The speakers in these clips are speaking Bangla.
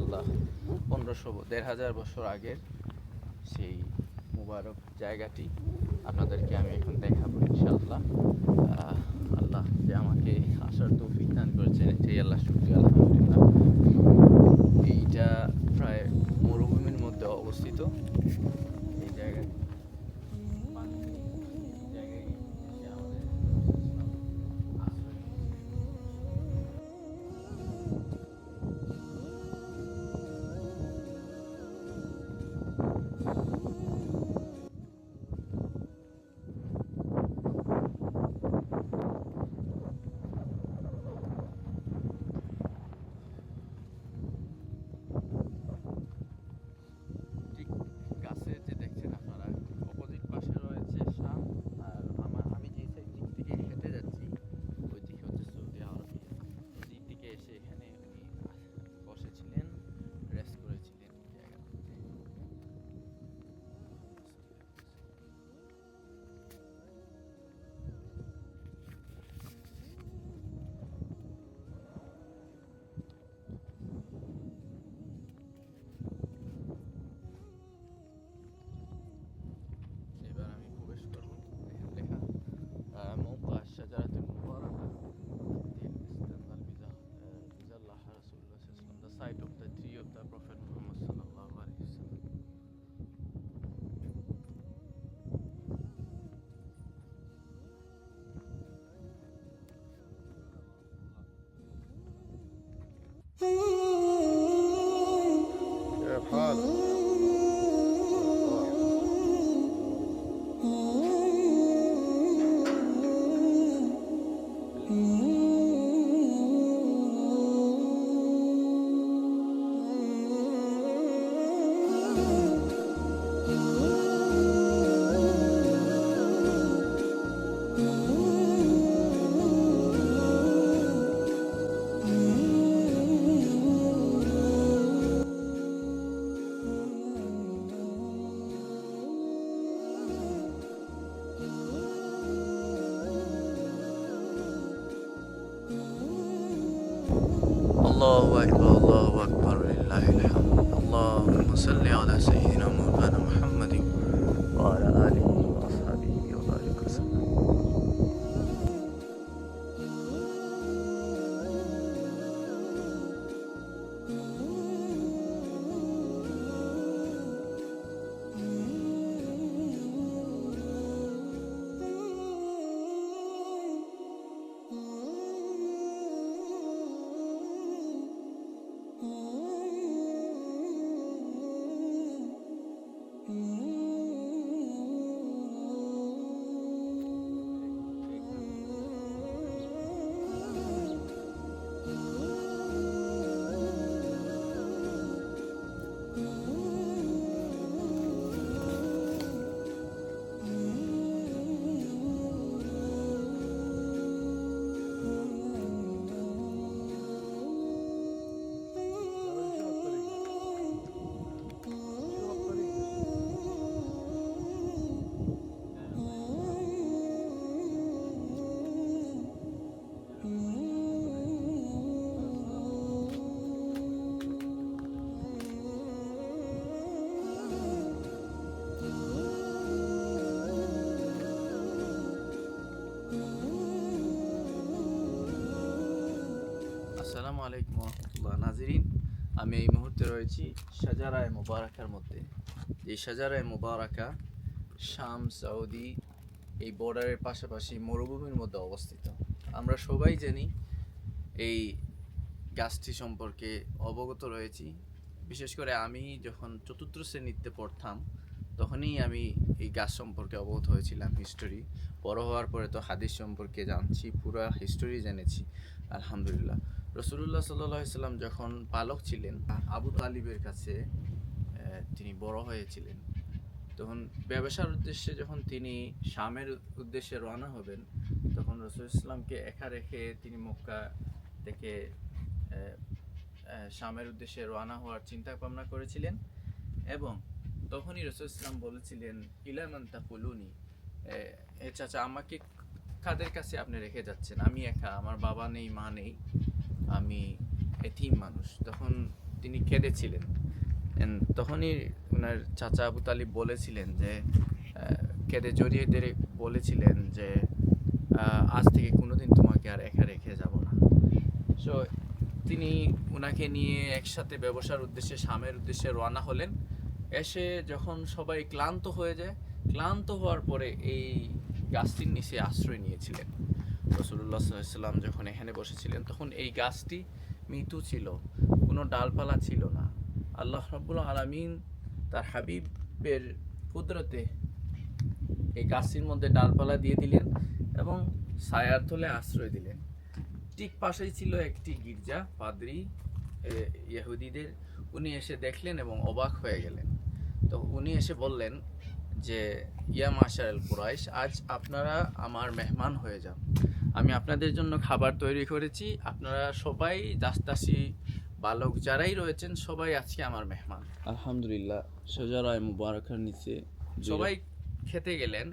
আল্লাহ পনেরোশো দেড় হাজার বছর আগের সেই মুবারক জায়গাটি আপনাদেরকে আমি এখন দেখাবো ইনশাআল্লাহ। আল্লাহ যে আমাকে আসার তৌফিক দান করেছেন, এটাই আল্লাহ শুক্রিয়া, আলহামদুলিল্লাহ। এইটা প্রায় মরুভূমির মধ্যে অবস্থিত। এই জায়গায় Mm-hmm. my god. আলাইকুম রহমতুল্লাহ। নাজিরিন, আমি এই মুহূর্তে রয়েছি সাজারায় মুবারাকার মধ্যে। এই সাজারায় মুবারাকা শাম, সৌদি, এই বর্ডারের পাশাপাশি মরুভূমির মধ্যে অবস্থিত। আমরা সবাই জানি এই গাছটি সম্পর্কে অবগত রয়েছি। বিশেষ করে আমি যখন চতুর্থ শ্রেণীতে পড়তাম, তখনই আমি এই গাছ সম্পর্কে অবগত হয়েছিলাম হিস্টোরি বড় হওয়ার পরে তো হাদিস সম্পর্কে জানছি, পুরো হিস্টোরি জেনেছি, আলহামদুলিল্লাহ। রসুল্লাহ সাল্লাম যখন পালক ছিলেন, আবু তালিবের কাছে তিনি বড় হয়েছিলেন। তখন ব্যবসার উদ্দেশ্যে যখন তিনি শামের উদ্দেশ্যে রওনা হবেন, তখন রসুল ইসলামকে একা রেখে তিনি মক্কা থেকে শামের উদ্দেশ্যে রওনা হওয়ার চিন্তা ভাবনা করেছিলেন এবং তখনই রসুল ইসলাম বলেছিলেন ইলামান তাকুলুনি এ চাচা, আমাকে কাদের কাছে আপনি রেখে যাচ্ছেন? আমি একা, আমার বাবা নেই, মা নেই। আমি এথিম মানুষ। তখন তিনি কেঁদেছিলেন। তখনই ওনার চাচা আবু তালিব বলেছিলেন যে কেঁদে জড়িয়ে ধরে বলেছিলেন যে আজ থেকে কোনোদিন তোমাকে আর একা রেখে যাব না। সো তিনি ওনাকে নিয়ে একসাথে ব্যবসার উদ্দেশ্যে, স্বামের উদ্দেশ্যে রওনা হলেন। এসে যখন সবাই ক্লান্ত হয়ে যায়, ক্লান্ত হওয়ার পরে এই গাছটির নিচে আশ্রয় নিয়েছিলেন। রসুল্লাহ সাল্লাম যখন এখানে বসেছিলেন, তখন এই গাছটি মৃত্যু ছিল, কোনো ডালপালা ছিল না। আল্লাহ রাব্বুল আলামিন তার হাবিবের কুদরতে এই গাছটির মধ্যে ডালপালা দিয়ে দিলেন এবং ছায়ার তলে আশ্রয় দিলেন। ঠিক পাশেই ছিল একটি গির্জা, পাদ্রি ইহুদিদের। উনি এসে দেখলেন এবং অবাক হয়ে গেলেন। তো উনি এসে বললেন যে, ইয়া মাশার আল কুরাইশ, আজ আপনারা আমার মেহমান হয়ে যান। আমি আপনাদের জন্য খাবার তৈরি করেছি। আপনারা সবাই দাস্তাসি বালক যারাই রয়েছেন সবাই আজকে আমার মেহমান। আলহামদুলিল্লাহ সজারায় মুবারকের নিচে। সবাই খেতে গেলেন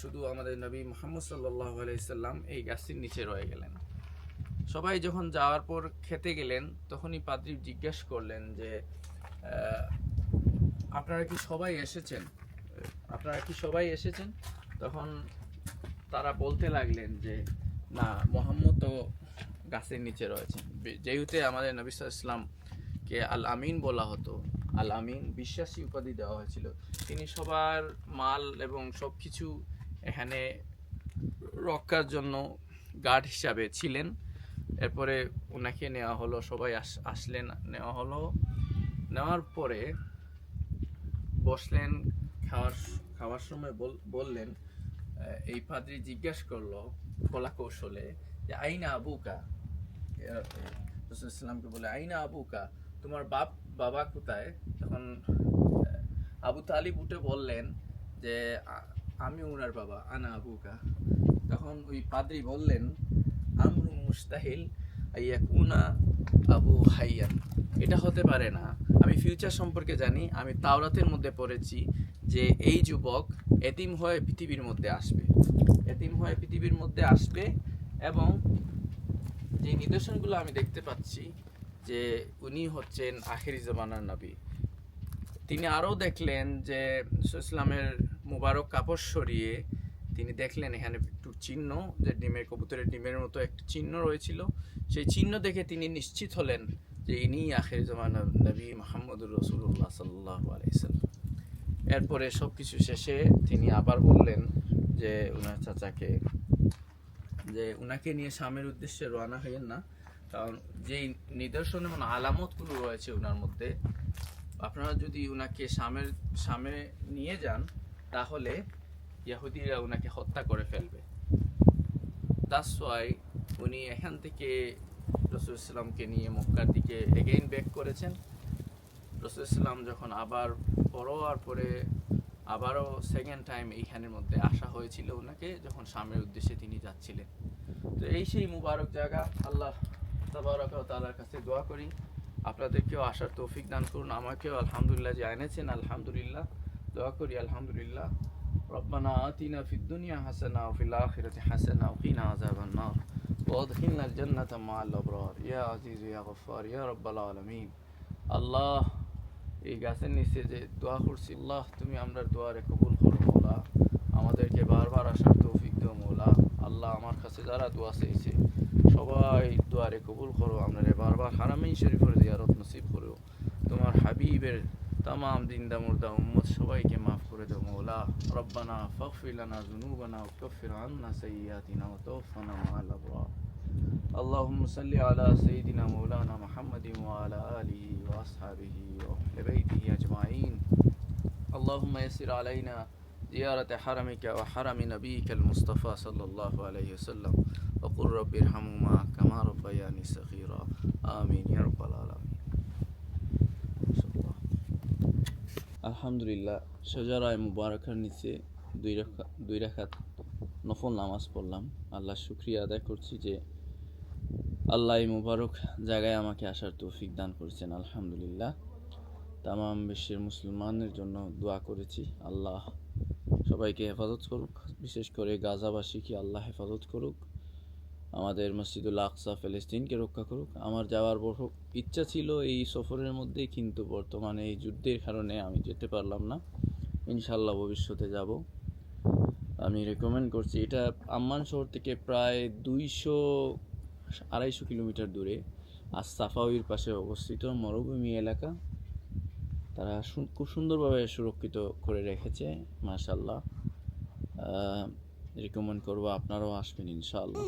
শুধু আমাদের নবী মোহাম্মদ সাল্লাহ আলাইসাল্লাম এই গাছটির নিচে রয়ে গেলেন। সবাই যখন যাওয়ার পর খেতে গেলেন তখনই পাদ্রী জিজ্ঞেস করলেন যে আপনারা কি সবাই এসেছেন? আপনারা কি সবাই এসেছেন? তখন তারা বলতে লাগলেন যে, না, মোহাম্মদ তো গাছের নিচে রয়েছে। যেহেতু আমাদের নবী ইসলামকে আল আমিন বলা হতো, আল আমিন বিশ্বাসী উপাধি দেওয়া হয়েছিল, তিনি সবার মাল এবং সব কিছু এখানে রক্ষার জন্য গার্ড হিসাবে ছিলেন। এরপরে ওনাকে নেওয়া হলো, সবাই আস, আসলেন, নেওয়া হলো। নেওয়ার পরে বসলেন, খাওয়ার খাওয়ার সময় বল- বললেন এই পাদ্রি জিজ্ঞেস করল কলা কৌশলে যে, আইনা আবুকা? ইসলামকে বলে, আইনা আবুকা, তোমার বাপ, বাবা কোথায়? তখন আবু তালিব উঠে বললেন যে আমি উনার বাবা, আনা আবুকা। তখন ওই পাদ্রি বললেন আমরু মুস্তাহিল আইয়াকুনা আবু হাইয়ান এটা হতে পারে না। আমি ফিউচার সম্পর্কে জানি, আমি তাওরাতের মধ্যে পড়েছি যে এই যুবক এতিম হয়ে পৃথিবীর মধ্যে আসবে। এতিম হয়ে পৃথিবীর মধ্যে আসবে এবং যে নিদর্শনগুলো আমি দেখতে পাচ্ছি যে উনি হচ্ছেন আখেরি জমানার নবী। তিনি আরও দেখলেন যে ইসলামের মুবারক কাপড় সরিয়ে তিনি দেখলেন এখানে চিহ্ন, যে ডিমের কবুতরের ডিমের মতো একটু চিহ্ন রয়েছিল, সেই চিহ্ন দেখে তিনি নিশ্চিত হলেন যে ইনি আখের জমানার নবী মোহাম্মদুর রসুল্লাহ সাল্লাহ আলাইসাল্লাম এরপরে সব কিছু শেষে তিনি আবার বললেন যে ওনার চাচাকে, যে উনাকে নিয়ে স্বামীর উদ্দেশ্যে রওনা হইয়েন না, কারণ যেই নিদর্শন এবং আলামতগুলো রয়েছে ওনার মধ্যে, আপনারা যদি উনাকে স্বামীর সামনে নিয়ে যান, তাহলে ইয়াহুদিরা ওনাকে হত্যা করে ফেলবে। দ্যাটস উনি এখান থেকে রসুল ইসলামকে নিয়ে মক্কার দিকে এগেইন ব্যাক করেছেন। রসুল ইসলাম যখন আবার পড়োয়ার পরে আবারও সেকেন্ড টাইম এইখানের মধ্যে আসা হয়েছিল ওনাকে যখন স্বামীর উদ্দেশ্যে তিনি যাচ্ছিলেন। তো এই সেই মুবারক জায়গা। আল্লাহ তাবারক ওয়া তাআলার কাছে দোয়া করি। আপনাদেরকেও আসার তৌফিক দান করুন। আমাকেও আলহামদুলিল্লাহ যে এনেছেন, আলহামদুলিল্লাহ। দোয়া করি, আলহামদুলিল্লাহ। ربنا آتنا في الدنيا حسنة وفي الآخرة حسنة وقنا عذاب النار وادخلنا الجنة مع الأبرار يا عزيز يا غفار يا رب العالمين আল্লাহ এই গাছের নিচে যে দোয়া করছি আল্লাহ তুমি আমরা দোয়ারে কবুল করো মৌলা আমাদেরকে বারবার আসার তৌফিক দিও মৌলা আল্লাহ আমার কাছে যারা দোয়া চেয়েছে সবাই দোয়ারে কবুল করো আমরা বারবার হারামেই শরীফের জিয়ারত নসিব করো তোমার হাবিবের تمام زندہ مردہ امت سبائی کے معاف کرے دو مولا، ربنا فغفر لنا ذنوبنا وکفر عنا سیئاتنا وتوفنا مع الابرار. اللهم صل على سيدنا مولانا محمد وعلى آله وأصحابه وأهل بيته أجمعين اللهم يسر علينا زيارة حرمك وحرم نبيك المصطفى صلى الله عليه وسلم. وقل رب ارحمهما كما ربياني صغيرا آمين يا رب العالمين আলহামদুলিল্লাহ, সজারায় মুবারকার নিচে দুই রাখা দুই রাখাত নফল নামাজ পড়লাম। আল্লাহ শুক্রিয়া আদায় করছি যে আল্লাহ মুবারক জায়গায় আমাকে আসার তৌফিক দান করেছেন। আলহামদুলিল্লাহ। তামাম বিশ্বের মুসলমানের জন্য দোয়া করেছি। আল্লাহ সবাইকে হেফাজত করুক, বিশেষ করে গাজাবাসীকে আল্লাহ হেফাজত করুক। আমাদের মসজিদুল আকসা ফেলেস্তিনকে রক্ষা করুক। আমার যাওয়ার বড় ইচ্ছা ছিল এই সফরের মধ্যে কিন্তু বর্তমানে এই যুদ্ধের কারণে আমি যেতে পারলাম না। ইনশাল্লাহ ভবিষ্যতে যাব। আমি রেকমেন্ড করছি, এটা আম্মান শহর থেকে প্রায় দুইশো আড়াইশো কিলোমিটার দূরে। আর সাফাউইর পাশে অবস্থিত মরুভূমি এলাকা। তারা খুব সুন্দরভাবে সুরক্ষিত করে রেখেছে মাশাল্লাহ রেকমেন্ড করব, আপনারাও আসবেন ইনশাআল্লাহ।